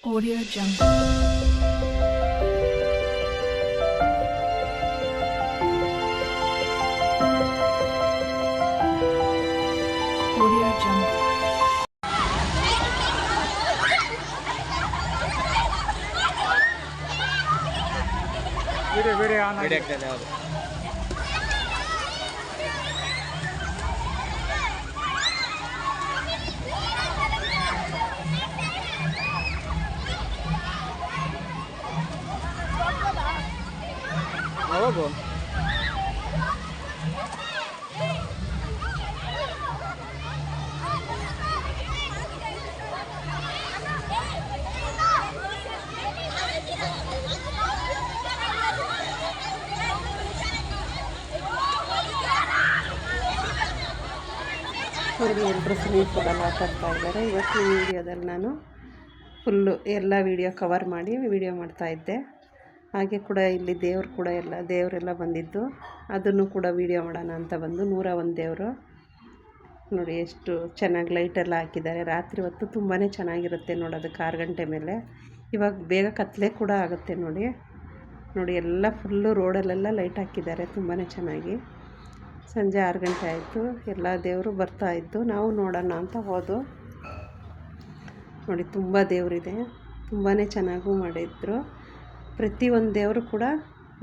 Audio Jungle. Audio Jungle. Video video on video ಹೋಗು ಅವ್ರಿಗೆ ಎಲ್ಲರೂ ಕೂಡ ಮಾತಾಡ್ತಾ ಇದ್ದಾರೆ. ಇವತ್ತಿನ ವೀಡಿಯೋದಲ್ಲಿ ನಾನು ಫುಲ್ಲು ಎಲ್ಲ ವೀಡಿಯೋ ಕವರ್ ಮಾಡಿ ವೀಡಿಯೋ ಮಾಡ್ತಾಯಿದ್ದೆ ಹಾಗೆ ಕೂಡ ಇಲ್ಲಿ ದೇವ್ರು ಕೂಡ ಎಲ್ಲ, ದೇವರೆಲ್ಲ ಬಂದಿದ್ದು. ಅದನ್ನು ಕೂಡ ವೀಡಿಯೋ ಮಾಡೋಣ ಅಂತ ಬಂದು ನೂರ ಒಂದು ದೇವರು. ನೋಡಿ ಎಷ್ಟು ಚೆನ್ನಾಗಿ ಲೈಟೆಲ್ಲ ಹಾಕಿದ್ದಾರೆ. ರಾತ್ರಿ ಹೊತ್ತು ತುಂಬಾ ಚೆನ್ನಾಗಿರುತ್ತೆ ನೋಡೋದಕ್ಕೆ ಆರು ಗಂಟೆ ಮೇಲೆ. ಇವಾಗ ಬೇಗ ಕತ್ತಲೆ ಕೂಡ ಆಗುತ್ತೆ ನೋಡಿ. ನೋಡಿ ಎಲ್ಲ ಫುಲ್ಲು ರೋಡಲ್ಲೆಲ್ಲ ಲೈಟ್ ಹಾಕಿದ್ದಾರೆ ತುಂಬಾ ಚೆನ್ನಾಗಿ. ಸಂಜೆ ಆರು ಗಂಟೆ ಆಯಿತು. ಎಲ್ಲ ದೇವರು ಬರ್ತಾ ಇದ್ದು, ನಾವು ನೋಡೋಣ ಅಂತ ಹೋದು. ನೋಡಿ ತುಂಬ ದೇವರಿದೆ. ತುಂಬಾ ಚೆನ್ನಾಗೂ ಮಾಡಿದ್ರು. ಪ್ರತಿಯೊಂದು ದೇವರು ಕೂಡ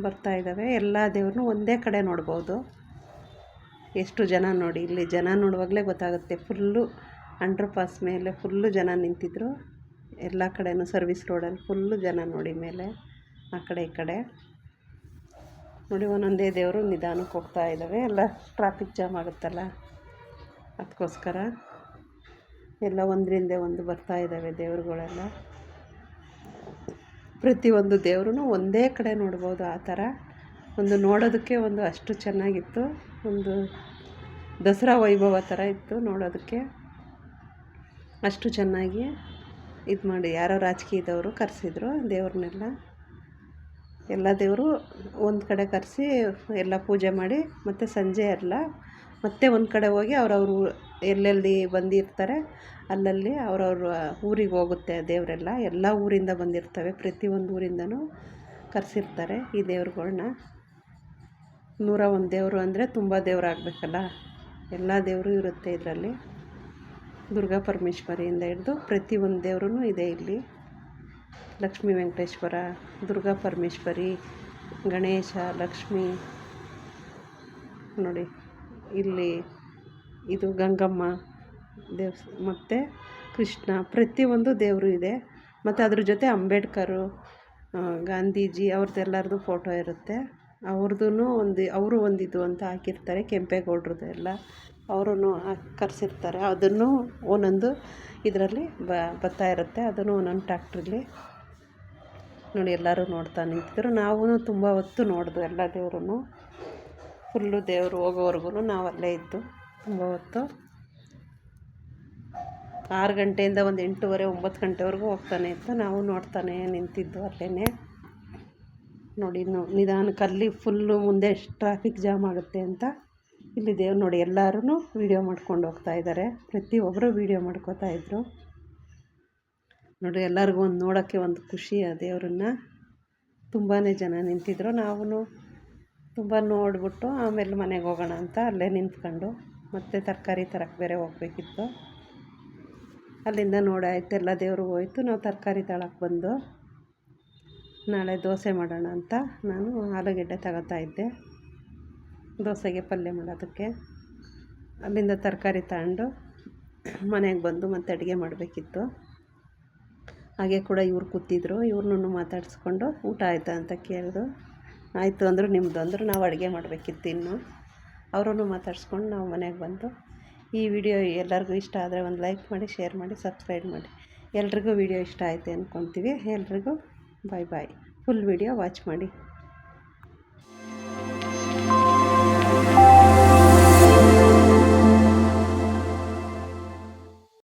ಬರ್ತಾ ಇದ್ದಾವೆ ಎಲ್ಲ ದೇವ್ರನ್ನೂ ಒಂದೇ ಕಡೆ ನೋಡ್ಬೋದು. ಎಷ್ಟು ಜನ ನೋಡಿ, ಇಲ್ಲಿ ಜನ ನೋಡುವಾಗಲೇ ಗೊತ್ತಾಗುತ್ತೆ. ಫುಲ್ಲು ಅಂಡರ್ ಪಾಸ್ ಮೇಲೆ ಫುಲ್ಲು ಜನ ನಿಂತಿದ್ರು. ಎಲ್ಲ ಕಡೆನೂ ಸರ್ವಿಸ್ ರೋಡಲ್ಲಿ ಫುಲ್ಲು ಜನ ನೋಡಿ ಮೇಲೆ, ಆ ಕಡೆ ಈ ಕಡೆ. ನೋಡಿ, ಒಂದೊಂದೇ ದೇವರು ನಿಧಾನಕ್ಕೆ ಹೋಗ್ತಾ ಇದ್ದಾವೆ ಎಲ್ಲ ಟ್ರಾಫಿಕ್ ಜಾಮ್ ಆಗುತ್ತಲ್ಲ? ಅದಕ್ಕೋಸ್ಕರ ಎಲ್ಲ ಒಂದರಿಂದ ಒಂದು ಬರ್ತಾ ಇದ್ದಾವೆ ದೇವ್ರುಗಳೆಲ್ಲ. ಪ್ರತಿಯೊಂದು ದೇವ್ರೂ ಒಂದೇ ಕಡೆ ನೋಡ್ಬೋದು ಆ ಥರ. ಒಂದು ನೋಡೋದಕ್ಕೆ ಒಂದು ಅಷ್ಟು ಚೆನ್ನಾಗಿತ್ತು. ಒಂದು ದಸರಾ ವೈಭವ ಥರ ಇತ್ತು ನೋಡೋದಕ್ಕೆ. ಅಷ್ಟು ಚೆನ್ನಾಗಿ ಇದು ಮಾಡಿ ಯಾರೋ ರಾಜಕೀಯದವರು ಕರೆಸಿದ್ರು ದೇವ್ರನ್ನೆಲ್ಲ. ಎಲ್ಲ ದೇವರು ಒಂದು ಕಡೆ ಕರೆಸಿ ಎಲ್ಲ ಪೂಜೆ ಮಾಡಿ ಮತ್ತು ಸಂಜೆ ಎಲ್ಲ ಮತ್ತೆ ಒಂದು ಕಡೆ ಹೋಗಿ ಅವ್ರವ್ರ ಎಲ್ಲೆಲ್ಲಿ ಬಂದಿರ್ತಾರೆ, ಅಲ್ಲಲ್ಲಿ ಅವ್ರವ್ರ ಊರಿಗೆ ಹೋಗುತ್ತೆ ದೇವರೆಲ್ಲ. ಎಲ್ಲ ಊರಿಂದ ಬಂದಿರ್ತವೆ ಪ್ರತಿಯೊಂದು ಊರಿಂದಲೂ ಕರೆಸಿರ್ತಾರೆ ಈ ದೇವ್ರುಗಳ್ನ. ನೂರ ಒಂದು ದೇವರು ಅಂದರೆ ತುಂಬ ದೇವರಾಗಬೇಕಲ್ಲ. ಎಲ್ಲ ದೇವರು ಇರುತ್ತೆ ಇದರಲ್ಲಿ. ದುರ್ಗಾ ಪರಮೇಶ್ವರಿಯಿಂದ ಹಿಡಿದು ಪ್ರತಿಯೊಂದು ದೇವ್ರೂ ಇದೆ ಇಲ್ಲಿ. ಲಕ್ಷ್ಮೀ ವೆಂಕಟೇಶ್ವರ, ದುರ್ಗಾ ಪರಮೇಶ್ವರಿ, ಗಣೇಶ, ಲಕ್ಷ್ಮಿ. ನೋಡಿ, ಇಲ್ಲಿ ಇದು ಗಂಗಮ್ಮ ದೇವ್ಸ್, ಮತ್ತು ಕೃಷ್ಣ, ಪ್ರತಿಯೊಂದು ದೇವರು ಇದೆ. ಮತ್ತು ಅದ್ರ ಜೊತೆ ಅಂಬೇಡ್ಕರು ಗಾಂಧೀಜಿ ಅವ್ರದ್ದು ಎಲ್ಲರದು ಫೋಟೋ ಇರುತ್ತೆ. ಅವ್ರದ್ದು ಒಂದು, ಅವರು ಒಂದಿದು ಅಂತ ಹಾಕಿರ್ತಾರೆ, ಕೆಂಪೇಗೌಡ್ರದ್ದು ಎಲ್ಲ. ಅವರೂ ಕರೆಸಿರ್ತಾರೆ. ಅದನ್ನು ಒಂದೊಂದು ಇದರಲ್ಲಿ ಬರ್ತಾ ಇರುತ್ತೆ. ಅದನ್ನು ಒಂದೊಂದು ಟ್ಯಾಕ್ಟ್ರಲ್ಲಿ ನೋಡಿ ಎಲ್ಲರೂ ನೋಡ್ತಾ ನಿಂತಿದ್ರು. ನಾವೂ ತುಂಬ ಹೊತ್ತು ನೋಡಿದ್ವು ಎಲ್ಲ ದೇವ್ರೂ ಫುಲ್ಲು ದೇವರು ಹೋಗೋವರೆಗೂ ನಾವು ಅಲ್ಲೇ ಇದ್ದು. ತುಂಬ ಹೊತ್ತು ಆರು ಗಂಟೆಯಿಂದ ಒಂದು ಎಂಟೂವರೆ, ಒಂಬತ್ತು ಗಂಟೆವರೆಗೂ ಹೋಗ್ತಾನೆ ಇತ್ತು. ನಾವು ನೋಡ್ತಾನೆ ನಿಂತಿದ್ದು ಅಲ್ಲೇ ನೋಡಿ ನಿಧಾನಕ್ಕೆ ಅಲ್ಲಿ ಫುಲ್ಲು ಮುಂದೆ ಟ್ರಾಫಿಕ್ ಜಾಮ್ ಆಗುತ್ತೆ ಅಂತ ಇಲ್ಲಿ ದೇವ್ರು ನೋಡಿ ಎಲ್ಲರೂ ವೀಡಿಯೋ ಮಾಡ್ಕೊಂಡು ಹೋಗ್ತಾ ಇದ್ದಾರೆ. ಪ್ರತಿಯೊಬ್ಬರು ವೀಡಿಯೋ ಮಾಡ್ಕೋತಾ ಇದ್ದರು ನೋಡಿ, ಎಲ್ಲರಿಗೂ ಒಂದು ನೋಡೋಕ್ಕೆ ಒಂದು ಖುಷಿ ಆ ದೇವ್ರನ್ನ. ತುಂಬಾ ಜನ ನಿಂತಿದ್ರು. ನಾವು ತುಂಬ ನೋಡಿಬಿಟ್ಟು ಆಮೇಲೆ ಮನೆಗೆ ಹೋಗೋಣ ಅಂತ ಅಲ್ಲೇ ನಿಂತ್ಕೊಂಡು. ಮತ್ತೆ ತರಕಾರಿ ತರಕ್ಕೆ ಬೇರೆ ಹೋಗ್ಬೇಕಿತ್ತು. ಅಲ್ಲಿಂದ ನೋಡಿ ಆಯ್ತು, ಎಲ್ಲ ದೇವರು ಹೋಯ್ತು. ನಾವು ತರಕಾರಿ ತಳಕ್ಕೆ ಬಂದು, ನಾಳೆ ದೋಸೆ ಮಾಡೋಣ ಅಂತ ನಾನು ಆಲೂಗಡ್ಡೆ ತಗೋತಾ ಇದ್ದೆ. ದೋಸೆಗೆ ಪಲ್ಯ ಮಾಡೋದಕ್ಕೆ. ಅಲ್ಲಿಂದ ತರಕಾರಿ ತಗೊಂಡು ಮನೆಗೆ ಬಂದು ಮತ್ತೆ ಅಡುಗೆ ಮಾಡಬೇಕಿತ್ತು. ಹಾಗೆ ಕೂಡ ಇವ್ರು ಕೂತಿದ್ರು. ಇವ್ರನ್ನೂ ಮಾತಾಡಿಸ್ಕೊಂಡು ಊಟ ಆಯಿತಾ ಅಂತ ಕೇಳಿದ್ರು ಆಯಿತು ಅಂದರು ನಿಮ್ಮದು ಅಂದರು, ನಾವು ಅಡುಗೆ ಮಾಡಬೇಕಿತ್ತು ಇನ್ನು. ಅವರನ್ನು ಮಾತಾಡ್ಸ್ಕೊಂಡು ನಾವು ಮನೆಗೆ ಬಂದು ಈ ವಿಡಿಯೋ ಎಲ್ಲರಿಗೂ ಇಷ್ಟ ಆದರೆ ಒಂದು ಲೈಕ್ ಮಾಡಿ, ಶೇರ್ ಮಾಡಿ, ಸಬ್ಸ್ಕ್ರೈಬ್ ಮಾಡಿ. ಎಲ್ರಿಗೂ ವಿಡಿಯೋ ಇಷ್ಟ ಆಯಿತು ಅಂದ್ಕೊತೀವಿ. ಎಲ್ರಿಗೂ bye bye full video watch ಮಾಡಿ.